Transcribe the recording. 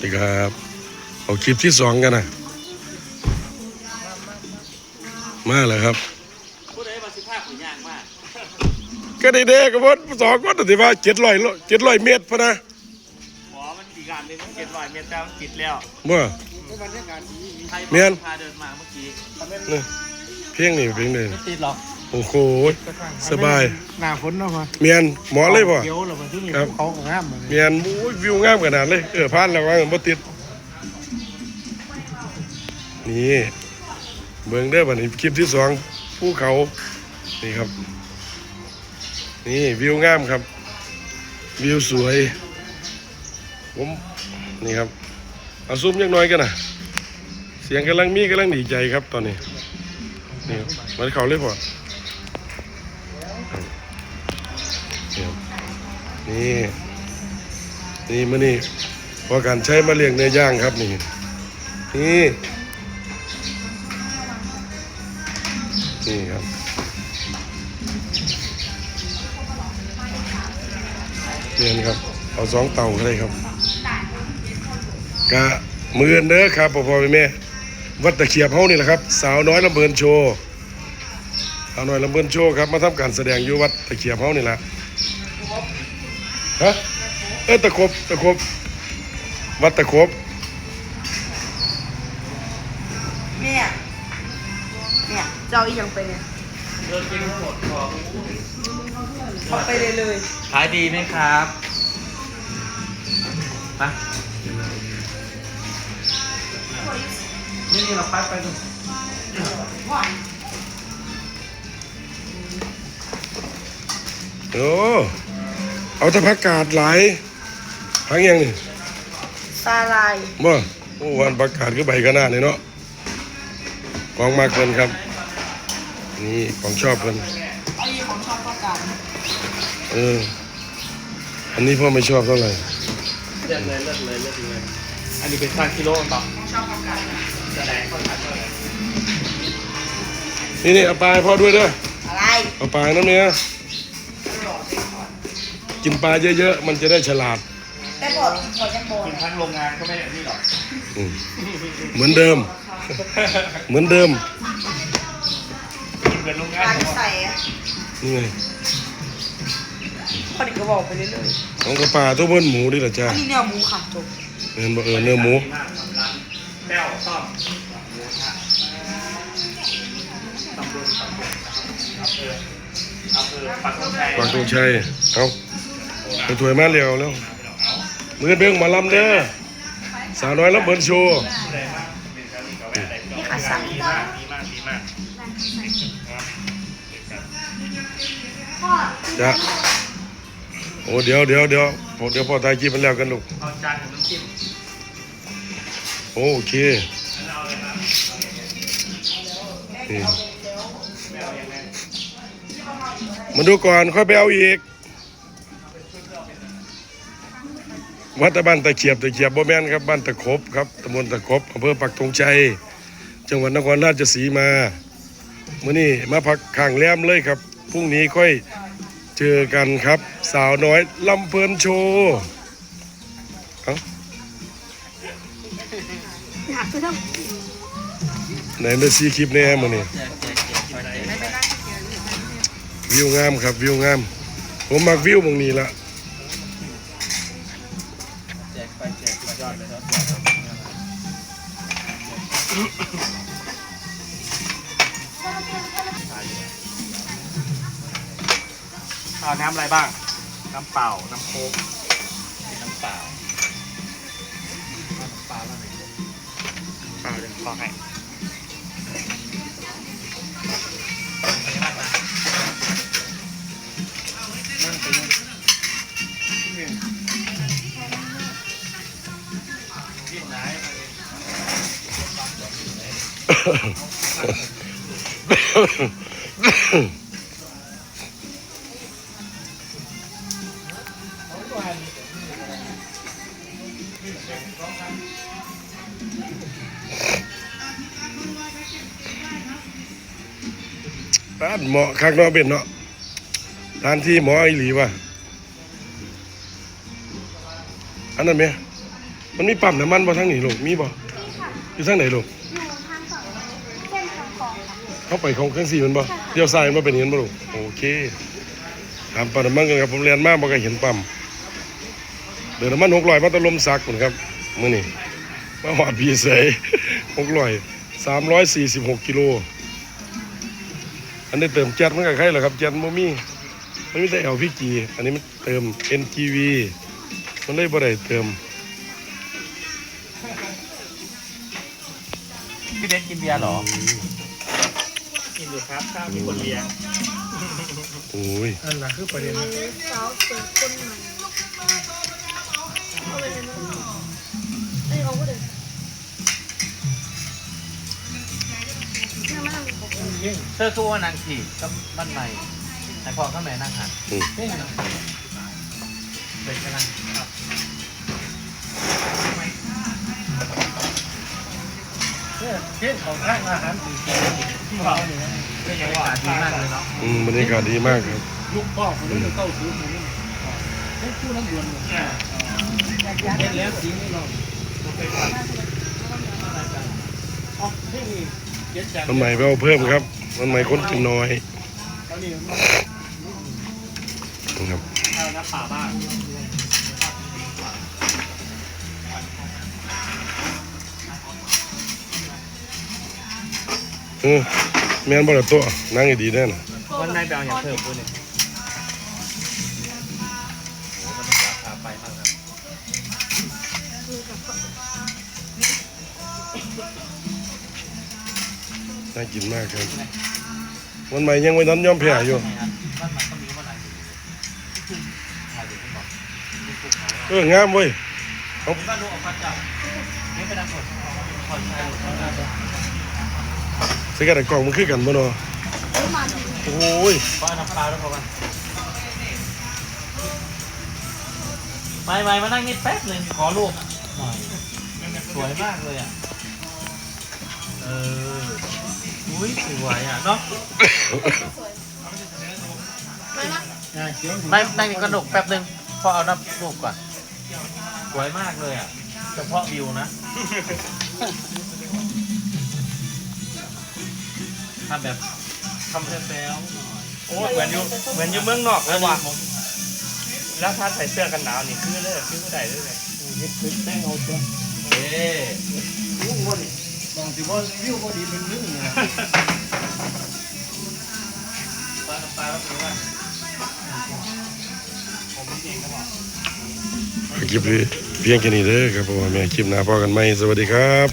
นี่ครับเอาคลิปที่สองกันนะมาแล้วครับผู้ใดมาสิภาคหรือยากมากก็ได้เด้กับว่าสองคนแต่ว่าเจ็ดร้อยเจ็ดร้อยเมตรพะนะหมอมันอีกการหนึงมันเก็บรอยเมตรแล้วมันปิดแล้วเมื่อไทยเมียนพาเดินมาเมื่อกี้นี่เพียงนี่เพียงนี่ไม่ติดหรอก โอ้โห สบาย หน้าฝนเนาะมาเมียนหมอเลยป่ะเขียวแล้วมันที่นี่ครับ เขาของงามมาเลยเมียนโอ้ยวิวงามขนาดเลย เออพลาดแล้วว่าบ่ติด นี่เบิ่งได้อบัดนี้คลิปที่สองภูเขา นี่ครับ นี่วิวงามครับ วิวสวย ผมนี่ครับเอาซูมยังน้อยกันนะเสียงกำลังมีกำลังดีใจครับตอนนี้ นี่ครับมันเขาเลยพอ นี่นี่มันนี่พอการใช้มาเลี้ยงเนื้อย่างครับนี่นี่นี่ครับเนียนครับ เอาสองเต่าก็ได้ครับกะมืออนเด้อครับพ่อพ่อแม่แม่วัดตะเขียบเฮานี่แหละครับ สาวน้อยลำเบินโชว์สาวน้อยลำเบินโชว์ครับมาทำการแสดงอยู่วัดตะเขียบเฮานี่แหละ ฮะเออตะครบตะครบวัดตะครบเนี่ยเนี่ยเจ้าอีหยังไปเนี่ยเดินกินทั้งหมดพอเอาไปเลยเลยขายดีไหมครับมานี่นี่เราพัดไปดูโอ้ เอาแต่ผักกาดหลายพักยังนี่ซาลายบ่โอ้วันผักกาดคือใบขนาดนี่เนาะของมากเกินครับ นี่ของชอบเพิ่นไอ้ของชอบประกาศเอออันนี้พ่อไม่ชอบเท่าไหร่เลือกเลยเลือกเลยเลือกเลยอันนี้เป็นช่างกิโลมันต่อของชอบประกาศแสดงค่อนข้างเท่าไหร่นี่นี่เอาปลาให้พ่อด้วยเด้ออะไรเอาปลาน้ำเนี้ย กินปลาเยอะๆ มันจะได้ฉลาด แต่บอกกินพอจะบอกกินทั้งโรงงานก็ไม่อย่างนี้หรอกอืมเหมือนเดิม เหมือนเดิม กินเป็นโรงงานการผมว่าใส่อะนี่ไงพอดีก็บอกไปเรื่อยของกระปลาตัวเบิ้นหมูนี่แหละจ้าๆอันนี้เนี่ยหมูค่ะจบเห็นบ่เออเนื้อหมู ดีมากครับร้านแป้วต้อมหมูทะตำบลตำบลนะครับอำเภออำเภอปักธงชัยปากตรงชัยเอา ไปถวยมาเร็วแล้วมือเบ้งหมาลำเด้อสาวน้อยลำเบินโชว์นี่ค่ะสั่งดีมากดีมากดีมากจ้ะโอ้เดี๋ยวเดี๋ยวเดี๋ยวเดี๋ยวพ่อตายคลิปมันแล้วกันลูกเอาจานกับน้ำจิ้มโอเคนี่มาดูก่อนค่อยไปเอาอีก วัดตะบ้านตะเขียบตะเขียบบ่แม่นครับบ้านตะครบครับตำบลตะครบอำเภอปักธงชัยจังหวัดนครราชสีมามื้อนี้มาพักข้างแรมเลยครับพรุ่งนี้ค่อยเจอกันครับ สาวน้อยลำเพลินโชว์เอ้าไหนได้ซีคลิปแน่มื้อนี้วิวงามครับวิวงาม ผมมักวิวตรงนี้ละ เอาน้ำอะไรบ้าง น้ำเปล่า น้ำโค้กน้ำเปล่า น้ำเปล่าแล้วไหนเปล่าเดี๋ยวบอให้นั่งไปนั่งกินไหน ร้านเหมาะคักเนาะเป็นเนาะร้านที่หมออีหลีว่ะอันนั้นไหมมันมีปั๊มน้ำมันบ่ทางนี้ลูกมีบ่อยู่ทางไหนลูก อยู่ทางฝั่งเส้นทางคลองค่ะ เข้าไปของเครื่องสี่มันบ่เลี้ยวซ้ายมันบ่เป็นเห็นบ่ลูกโอเคถามปั๊มน้ำมันกันครับผมเรียนมาบ่เคยเห็นปั๊มเดินน้ำมัน600มาตะลมซักพุ่นครับมื้อนี้มาหอดพี่เสย600 346กิโลอันนี้เติมแก๊สมันก็ใครล่ะครับแก๊สบ่มีมันมีแต่ LPG อันนี้มันเติม NGV มันเลยบ่ได้เติมพี่เด็กกินเบียร์เหรอ กินอยู่ครับข้าวมีคนเลี้ยงโอ้ยอันนั้นคือประเด็นอันนี้สาวเปิดคนใหม่เอาไปเลยนะเอ้ยเอาไปเลยเนี่ยมันมีของยิ่งเธอคือว่านางขี่ก็บ้านใหม่แต่พอข้างในนั่งหันอืมยิ่งเป็นกำลังครับ เนี่ยเช่นของข้างอาหารสีเขียวที่เราเนี่ยเป็นยังไงดีมากเลยเนาะอืมบรรยากาศดีมากครับลูกพ่อคนนี้จะเข้าซื้อหมูให้ผู้น้ำดวนเนี่ยเห็นแล้วสีนี่เราอ๋อที่นี่เจ็ดจังมันใหม่ไปเอาเพิ่มครับ มันใหม่คนกินน้อยตอนนี้นะครับ อาน้ำเปล่าบ้างเออแม่นบ่ละตัวนั่งให้ดีแน่น่ะวันในแบลอย่างเพิ่มพูดเนี่ยโอ้มันราคาไปมากครับน่ากินมากครับมันใหม่ยังไว้นั้นยอมแพ้อยู่ บ้านมันก็มีวันไหนอยู่ถ่ายดูให้บอกนี่คือเขาเอองามเว้ยผมก็รู้ออกมาจากนี่เป็นน้ำผลคนไทยเขาน่า จะสิกระดกล่องมันคือกันบ่เนาะประมาณโอ้ยเพราะน้ำปลาแล้วพอกันไม่ไม่มานั่งนี่แป๊บหนึ่งขอรูปหน่อยสวยมากเลยอะ เออ อุ้ยสวยอะเนาะไม่นะเขียวไม่นั่งนี่กระดกแป๊บหนึ่งพอเอาน้ำรูปก่อนสวยมากเลยอะ เฉพาะวิวนะ ทำแบบทำแซวๆโอ้เหมือนอยู่เหมือนอยู่เมืองนอกเลยว่ะแล้วถ้าใส่เสื้อกันหนาวนี่คือเลยคือผู้ใดเลยเลยเห็ดเป็นแป้งเอาตัวเอ๊ะลูกวันนี้บางทีว่าวิวพอดีเป็นนึ่งเนี่ยปลาปลาแล้วคือว่าคลิปนี้เพียงแค่นี้เด้อครับผมแม่คลิปหน้าพอกันใหม่สวัสดีครับ